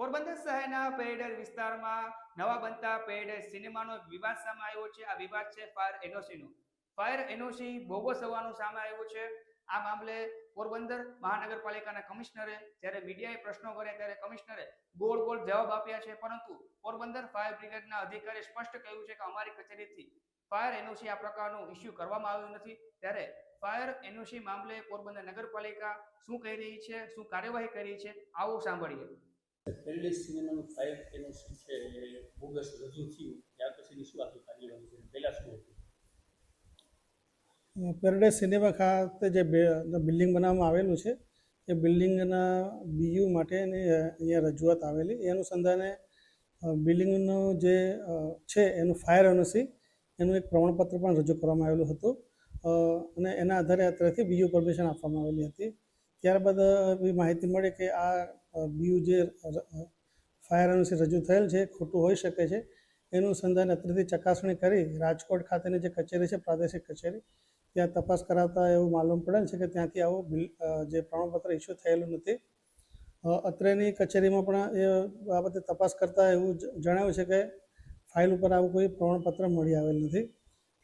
પોરબંદર શહેરના પેરેડર વિસ્તારમાં નવા બનતા પેરેડર સિનેમાનો વિવાદ સામે આવ્યો છે. આ વિવાદ છે ફાયર એનઓસીનો. ફાયર એનઓસી બોગસ હોવાનું સામે આવ્યું છે. આ મામલે પોરબંદર મહાનગરપાલિકાના કમિશનરે જ્યારે મીડિયાએ પ્રશ્નો કર્યા ત્યારે કમિશનરે ગોળ ગોળ જવાબ આપ્યા છે. પરંતુ પોરબંદર ફાયર બ્રિગેડના અધિકારીએ સ્પષ્ટ કહ્યું છે કે અમારી કચેરીથી ફાયર એનઓસી આ પ્રકારનું ઇસ્યુ કરવામાં આવ્યું નથી. ત્યારે ફાયર એનઓસી મામલે પોરબંદર નગરપાલિકા શું કહી રહી છે? શું કાર્યવાહી કરી છે? આવું સાંભળીએ. પેરેડિસ સિનેમાનું ફાઇવ એનઓસી છે એ બોગસ રજૂ થયું, ત્યાર પછીની શું આખી કાર્યવાહી છે? પહેલાં શું હતું? પેરડે સિનેમા ખાતે જે બિલ્ડિંગ બનાવવામાં આવેલું છે, એ બિલ્ડિંગના બીયુ માટેની અહીંયા રજૂઆત આવેલી. એ અનુસંધાને બિલ્ડિંગનું જે છે, એનું ફાયર એનઓસી એનું એક પ્રમાણપત્ર પણ રજૂ કરવામાં આવેલું હતું. અને એના આધારે અત્યારથી બીયુ પરમિશન આપવામાં આવેલી હતી. ત્યારબાદ એવી માહિતી મળી કે આ બીયુ જે ફાયર એનઓસી રજૂ થયેલ છે, ખોટું હોઈ શકે છે, એનું સંધાન અત્રેથી ચકાસણી કરી રાજકોટ ખાતેની જે કચેરી છે, પ્રાદેશિક કચેરી, ત્યાં તપાસ કરાવતા એવું માલુમ પડેલ છે કે ત્યાંથી આવું બિલ જે પ્રમાણપત્ર ઇસ્યુ થયેલું નથી. અત્રેની કચેરીમાં પણ એ બાબતે તપાસ કરતાં એવું જણાવ્યું છે કે ફાઇલ ઉપર આવું કોઈ પ્રમાણપત્ર મળી આવેલ નથી.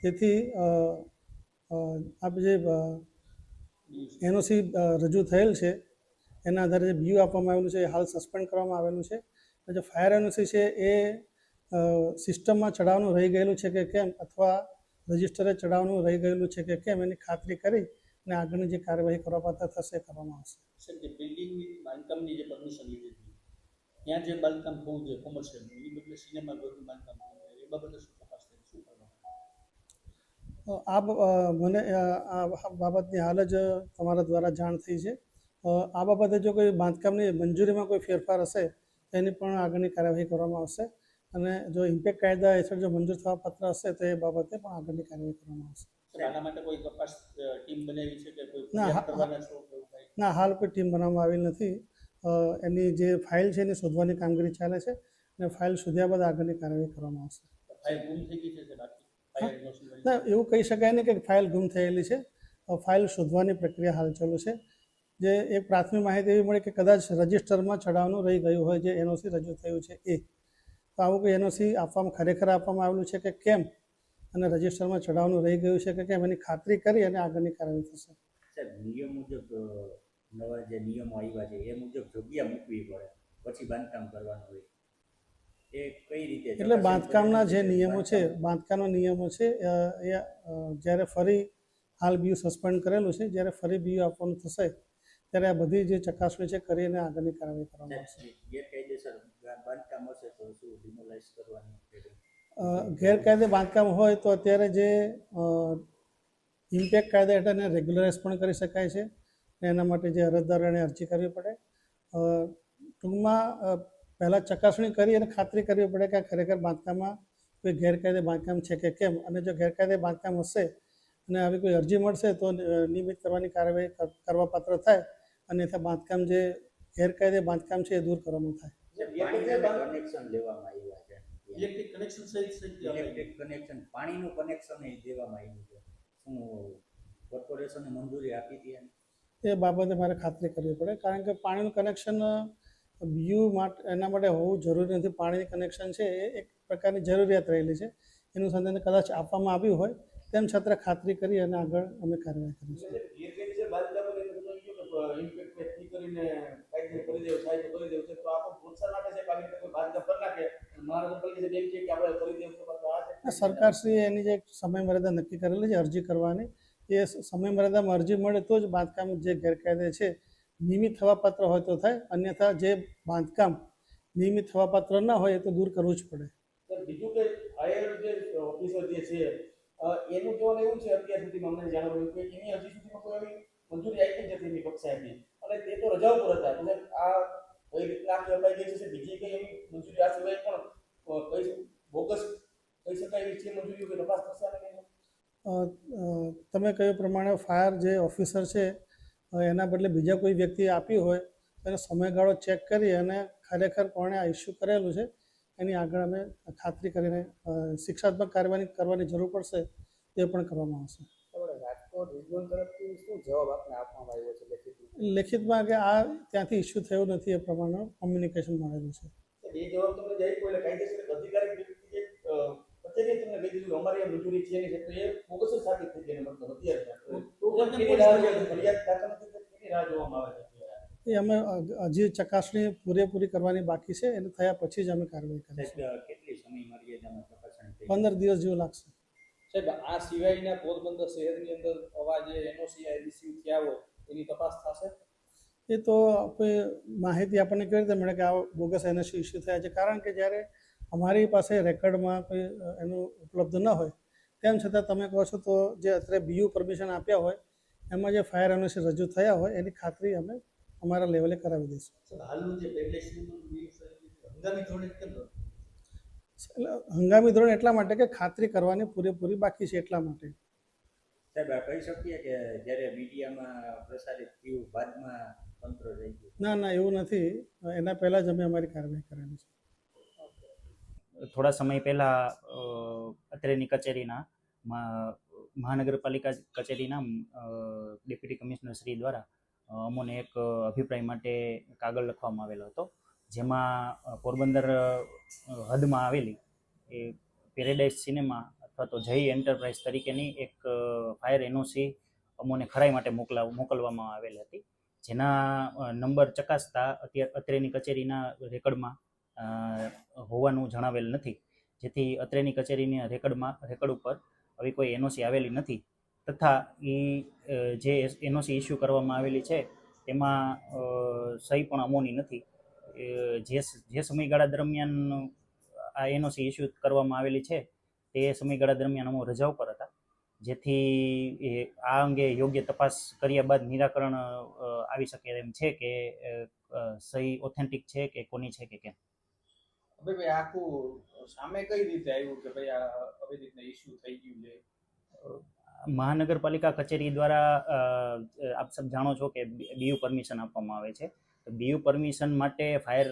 તેથી આપ જે એનઓસી રજૂ થયેલ છે એના આધારે જે બીયુ આપવામાં આવેલું છે એ હાલ સસ્પેન્ડ કરવામાં આવેલું છે. જે ફાયર એનઓસી છે એ સિસ્ટમમાં ચડાવવાનું રહી ગયેલું છે કે કેમ? અથવા રજિસ્ટરે ચડાવવાનું રહી ગયેલું છે કે કેમ? એની ખાતરી કરી અને આગળની જે કાર્યવાહી કરવા પાત્ર થશે કરવામાં આવશે. સર જે બિલ્ડિંગની બાંધકામની જે પરમિશન લીધી હતી ત્યાં જે બાંધકામ થવું જોઈએ કોમર્શિયલ એની બદલે સિનેમા ઘરનું બાંધકામ થવું એ બાબતે શું તપાસ થઈ શું કરવાનું આ મને આ બાબતની હાલ જ તમારા દ્વારા જાણ થઈ છે. આ બાબતે જો કોઈ બાંધકામની મંજૂરીમાં કોઈ ફેરફાર હશે તેની એની પણ આગળની કાર્યવાહી કરવામાં આવશે. અને જો ઇમ્પેક્ટ કાયદા હેઠળ જો મંજૂર થવા પત્ર હશે તો એ બાબતે પણ આગળની કાર્યવાહી કરવામાં આવશે. ના, ના હાલ કોઈ ટીમ બનાવવામાં આવેલ નથી. એની જે ફાઇલ છે એની શોધવાની કામગીરી ચાલે છે અને ફાઇલ શોધ્યા બાદ આગળની કાર્યવાહી કરવામાં આવશે. ના એવું કહી શકાય નહીં કે ફાઇલ ગુમ થયેલી છે. ફાઇલ શોધવાની પ્રક્રિયા હાલ ચાલુ છે. જે એક પ્રાથમિક માહિતી એવી મળી કે કદાચ રજિસ્ટરમાં ચડાવવાનું રહી ગયું હોય જે એનઓસી રજૂ થયું છે એ. તો આવું કોઈ એનઓસી આપવામાં ખરેખર આપવામાં આવેલું છે કે કેમ અને રજિસ્ટરમાં ચડાવવાનું રહી ગયું છે કે કેમ એની ખાતરી કરી અને આગળની કાર્યવાહી થશે? સાહેબ નિયમ મુજબ નવા જે નિયમો આવ્યા છે એ મુજબ જગ્યા મૂકવી પડે પછી બાંધકામ કરવાનું હોય. એ કઈ રીતે એટલે બાંધકામના જે નિયમો છે બાંધકામના નિયમો છે એ જ્યારે ફરી હાલ બીયુ સસ્પેન્ડ કરેલું છે જ્યારે ફરી બીયુ આપવાનું થશે ત્યારે આ બધી જે ચકાસણી છે કરીને આગળની કાર્યવાહી કરવામાં આવશે. ગેરકાયદે બાંધકામ હોય તો અત્યારે જે ઇમ્પેક્ટ કાયદા હેઠળ એને રેગ્યુલરાઇઝ પણ કરી શકાય છે એના માટે જે અરજદારોને અરજી કરવી પડે. ટૂંકમાં પહેલાં ચકાસણી કરી અને ખાતરી કરવી પડે કે ખરેખર બાંધકામમાં કોઈ ગેરકાયદે બાંધકામ છે કે કેમ? અને જો ગેરકાયદે બાંધકામ હશે અને આવી કોઈ અરજી મળશે તો નિયમિત કરવાની કાર્યવાહી કરવાપાત્ર કરવા પાત્ર થાય અને ત્યાં બાંધકામ જે ગેરકાયદે બાંધકામ છે એ દૂર કરવાનું થાય. કનેક્શન લેવામાં આવ્યા છે. ઇલેક્ટ્રિક કનેક્શન સહિત સહિત ઇલેક્ટ્રિક કનેક્શન પાણીનું કનેક્શન દેવામાં આવ્યું છે. શું કોર્પોરેશને મંજૂરી આપી હતી એને? એ બાબતે મારે ખાતરી કરવી પડે કારણ કે પાણીનું કનેક્શન બીયુ માટે એના માટે હોવું જરૂરી નથી. પાણીનું કનેક્શન છે એ એક પ્રકારની જરૂરિયાત રહેલી છે. એનું સંધાન કદાચ આપવામાં આવ્યું હોય તેમ છતાં ખાતરી કરી અને આગળ અમે કાર્યવાહી કરીશું. ઇમ્પેક્ટ ટેસ્ટ કરીને કાયદેસર કરી દેવું સાહેબ કરી દેવું છે. તો આ પણ પ્રોત્સાહન આપે છે કે કોઈ બાંધકામ કરી નાખે. મહાનગરપાલિકા એમ કે આપણે કરી દેવું છે પાછું આ સરકારશ્રીએ એની જે સમય મર્યાદા નક્કી કરેલી છે અરજી કરવાની એ સમય મર્યાદામાં અરજી મળે તો જ બાંધકામ જે ગેરકાયદે છે નિયમિત થવાપાત્ર હોય તો થાય અન્યથા જે બાંધકામ નિયમિત થવાપાત્ર ના હોય એ તો દૂર કરવું જ પડે. સર બીજું કે હાયર જે ઓફિસર જે છે એનું કહેવાનું એવું છે અત્યાર સુધીમાં અમને જાણવા મળ્યું કે એની હજી સુધીમાં કોઈ એવી મંજૂરી આપી જતી કક્ષાએથી અને તે તો રજા ઉપર હતા. એટલે આ કઈ રીતના આખી અપાઈ ગઈ છે બીજી કઈ એવી મંજૂરી આ સિવાય પણ કઈ બોગસ કહી શકાય એવી છે મંજૂરી કે તપાસ અ, તમે કહ્યું પ્રમાણે ફાયર જે ઓફિસર છે એના બદલે બીજા કોઈ વ્યક્તિએ આપી હોય એનો સમયગાળો ચેક કરી અને ખરેખર કોણે આ ઇસ્યુ કરેલું છે એની આગળ અમે ખાતરી કરીને શિક્ષાત્મક કાર્યવાહી કરવાની જરૂર પડશે તે પણ કરવામાં આવશે. આપણે રાજકોટ રાજકોટ તરફથી શું જવાબ આપને આપવામાં આવ્યો છે લેખિતમાં? લેખિતમાં કે આ ત્યાંથી ઇસ્યુ થયો નથી એ પ્રમાણે કોમ્યુનિકેશન મળેલું છે. એ જવાબ તમને જે આપ્યો કાયદેસર અધિકારી વ્યક્તિ એક કચેરીએ તમને કહી દીધું અમારી મંજૂરી છે નહીં એટલે એ બોગસ સાબિત થઈ જાય મતલબ અત્યારે તો કેની રાહ જોવા- ફરિયાદ દાખલ નથી થતી, રાહ જોવામાં આવે છે એ અમે હજી ચકાસણી પૂરેપૂરી કરવાની બાકી છે એને થયા પછી જ અમે કાર્યવાહી કરીશું. પંદર દિવસ જેવું લાગશે. સાહેબ આ સિવાયના પોરબંદર શહેરની અંદર આવા જે એનઓસી રિસીવ થયા હોય એની તપાસ થશે? એ તો કોઈ માહિતી આપણને કેવી રીતે મળે કે આ બોગસ એનઓસી ઇસ્યુ થયા છે? કારણ કે જ્યારે અમારી પાસે રેકર્ડમાં કોઈ એનું ઉપલબ્ધ ન હોય તેમ છતાં તમે કહો છો તો જે અત્યારે બીયુ પરમિશન આપ્યા હોય એમાં જે ફાયર એનઓસી રજૂ થયા હોય એની ખાતરી અમે અમારા લેવલે કરાવી દઈશું. હાલનું જે હંગામી ધોરણે હંગામી ધોરણ એટલા માટે કે ખાતરી કરવાની પૂરેપૂરી બાકી છે એટલા માટે. સાહેબ આ કહી શકીએ કે જ્યારે મીડિયામાં પ્રસારિત થયું બાદમાં તંત્ર રહી ગયું? ના ના એવું નથી. એના પહેલાં જ અમે અમારી કાર્યવાહી કરેલી છે. થોડા સમય પહેલાં અત્રેની કચેરીના મા- મહાનગરપાલિકા કચેરીના ડેપ્યુટી કમિશનર શ્રી દ્વારા અમોને એક અભિપ્રાય માટે કાગળ લખવામાં આવેલો હતો. જેમાં પોરબંદર હદમાં આવેલી એ પેરેડાઇઝ સિનેમા અથવા તો જય એન્ટરપ્રાઇઝ તરીકેની એક ફાયર એનઓસી અમોને ખરાઈ માટે મોકલાવ, મોકલવામાં આવેલ હતી. જેના નંબર ચકાસતા અત્યારે અત્રેની કચેરીના રેકર્ડમાં હોવાનું જણાવેલ નથી. જેથી અત્રેની કચેરીની રેકર્ડમાં, રેકર્ડ ઉપર આવી કોઈ એનઓસી આવેલી નથી. તથા એ જે એનઓસી ઇસ્યુ કરવામાં આવેલી છે, તેમાં સહી પણ અમોની નથી. જે જે સમયગાળા દરમિયાન આ એનઓસી ઇસ્યુ કરવામાં આવેલી છે તે સમયગાળા દરમિયાન અમો રજા ઉપર હતા જેથી એ આ અંગે યોગ્ય તપાસ કર્યા બાદ નિરાકરણ આવી શકે એમ છે કે સહી ઓથેન્ટિક છે કે કોની છે કે કેમ? હવે ભાઈ આખું સામે કઈ રીતે આવ્યું કે ભાઈ આ આવી રીતના ઇસ્યુ થઈ ગયું છે? મહાનગરપાલિકા કચેરી દ્વારા આપ સબ જાણો છો કે બીયુ પરમિશન આપવામાં આવે છે. બીયુ પરમિશન માટે ફાયર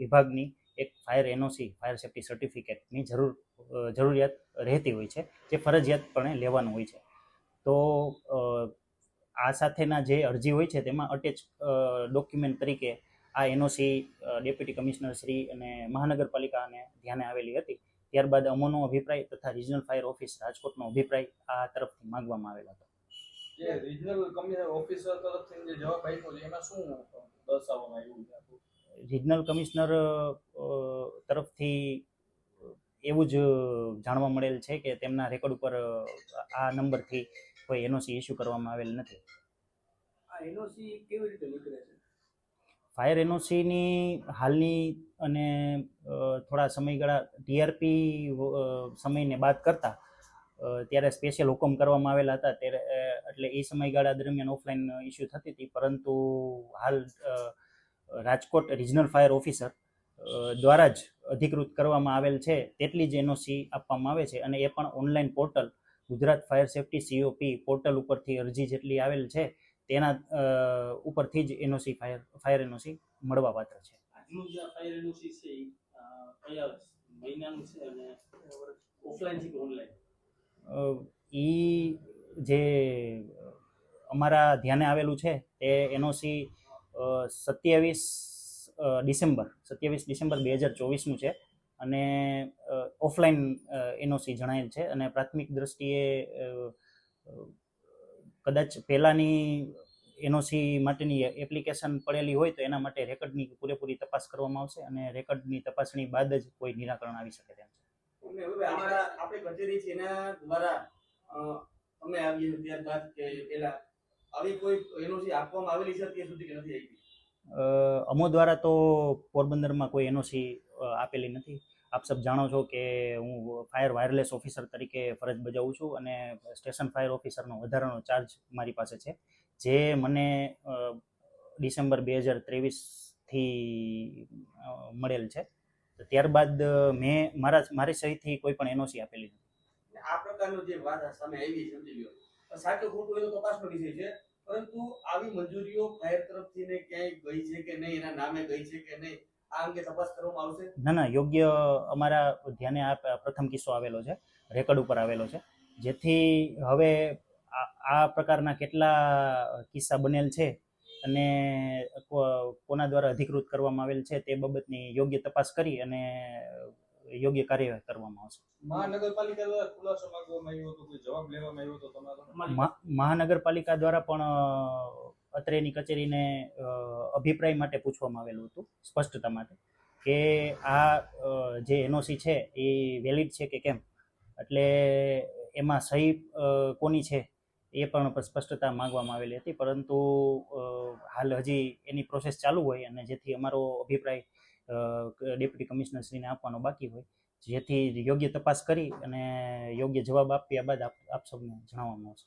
વિભાગની એક ફાયર એનઓસી, ફાયર સેફ્ટી સર્ટિફિકેટની જરૂર જરૂરિયાત રહેતી હોય છે, જે ફરજિયાતપણે લેવાનું હોય છે. તો આ સાથેના જે અરજી હોય છે, તેમાં અટેચ ડોક્યુમેન્ટ તરીકે આ એનઓસી ડેપ્યુટી કમિશનર શ્રી અને મહાનગરપાલિકાને ધ્યાને આવેલી હતી. ત્યારબાદ અમોનો અભિપ્રાય તથા રિજનલ ફાયર ઓફિસ રાજકોટનો અભિપ્રાય આ તરફથી માંગવામાં આવેલો હતો. જે રિજનલ કમિશનર ઓફિસર તરફથી જે જવાબ આપ્યો છે એમાં શું દર્શાવવામાં આવ્યું છે રિજનલ કમિશનર તરફથી એવું જ જાણવા મળેલ છે કે તેમના રેકોર્ડ ઉપર આ નંબરથી કોઈ એનઓસી ઇસ્યુ કરવામાં આવેલ નથી. આ એનઓસી કેવી રીતે નીકળે છે? ફાયર એનઓસીની હાલની અને થોડા સમયગાળા ટીઆરપી સમયને બાદ કરતા ત્યારે સ્પેશિયલ હુકમ કરવામાં આવેલા હતા. ત્યારે એટલે એ સમયગાળા દરમિયાન ઓફલાઈન ઇસ્યુ થતી હતી. પરંતુ હાલ રાજકોટ રિજનલ ફાયર ઓફિસર દ્વારા જ અધિકૃત કરવામાં આવેલ છે. તેટલી જ એનઓસી આપવામાં આવે છે અને એ પણ online portal Gujarat fire safety COP portal ઉપરથી અરજી જેટલી આવેલ છે, તેના ઉપરથી જ એનઓસી ફાયર ફાયર એનઓસી મળવા પાત્ર છે. ફાયર એનઓસી છે કયા મહિનાનું છે ઓફલાઈન છે કે ઓનલાઈન એ જે અમારા ધ્યાને આવેલું છે તે એનઓસી સત્યાવીસ ડિસેમ્બર સત્યાવીસ ડિસેમ્બર બે હજાર ચોવીસનું છે. અને ઓફલાઈન એનઓસી જણાયેલ છે અને પ્રાથમિક દ્રષ્ટિએ કદાચ પહેલાંની એનઓસી માટેની એપ્લિકેશન પડેલી હોય તો એના માટે રેકર્ડની પૂરેપૂરી તપાસ કરવામાં આવશે અને રેકર્ડની તપાસણી બાદ જ કોઈ નિરાકરણ આવી શકે તેમ છે. અમે અમો દ્વારા તો પોરબંદરમાં કોઈ એનઓસી આપેલી નથી. આપ સબ જાણો છો કે હું ફાયર વાયરલેસ ઓફિસર તરીકે ફરજ બજાવું છું અને સ્ટેશન ફાયર ઓફિસરનો વધારાનો ચાર્જ મારી પાસે છે. જે મને ડિસેમ્બર બે હજાર ત્રેવીસથી મળેલ છે. તો ત્યારબાદ મેં મારા મારી સહીથી કોઈ પણ એનઓસી આપેલી નથી. આ પ્રકારનો જે વાત સામે આવી સમજી લ્યો. સાચું ખોટું એનો તપાસ તપાસનો વિષય છે પરંતુ આવી મંજૂરીઓ ફાયર તરફથી ને ક્યાંય ગઈ છે કે નહીં એના નામે ગઈ છે કે નહીં આ અંગે તપાસ કરવામાં આવશે? ના ના યોગ્ય અમારા ધ્યાને આ પ્રથમ કિસ્સો આવેલો છે રેકર્ડ ઉપર આવેલો છે. જેથી હવે આ પ્રકારના કેટલા કિસ્સા બનેલ છે અને કો- કોના દ્વારા અધિકૃત કરવામાં આવેલ છે તે બાબતની યોગ્ય તપાસ કરી અને યોગ્ય કાર્યવાહી કરવામાં આવશે. મહાનગરપાલિકા દ્વારા ખુલાસો માંગવામાં આવ્યો હતો કોઈ જવાબ લેવામાં આવ્યો હતો તમારો? મહાનગરપાલિકા દ્વારા પણ અત્રેની કચેરીને અભિપ્રાય માટે પૂછવામાં આવેલું હતું સ્પષ્ટતા માટે કે આ જે એનઓસી છે એ વેલિડ છે કે કેમ? એટલે એમાં સહી કોની છે? એ પણ સ્પષ્ટતા માંગવામાં આવેલી હતી. પરંતુ હાલ હજી એની પ્રોસેસ ચાલુ હોય અને જેથી અમારો અભિપ્રાય ડેપ્યુટી કમિશનરશ્રીને આપવાનો બાકી હોય, જેથી યોગ્ય તપાસ કરી અને યોગ્ય જવાબ આપ્યા બાદ આપ આપ સૌને જણાવવામાં આવશે.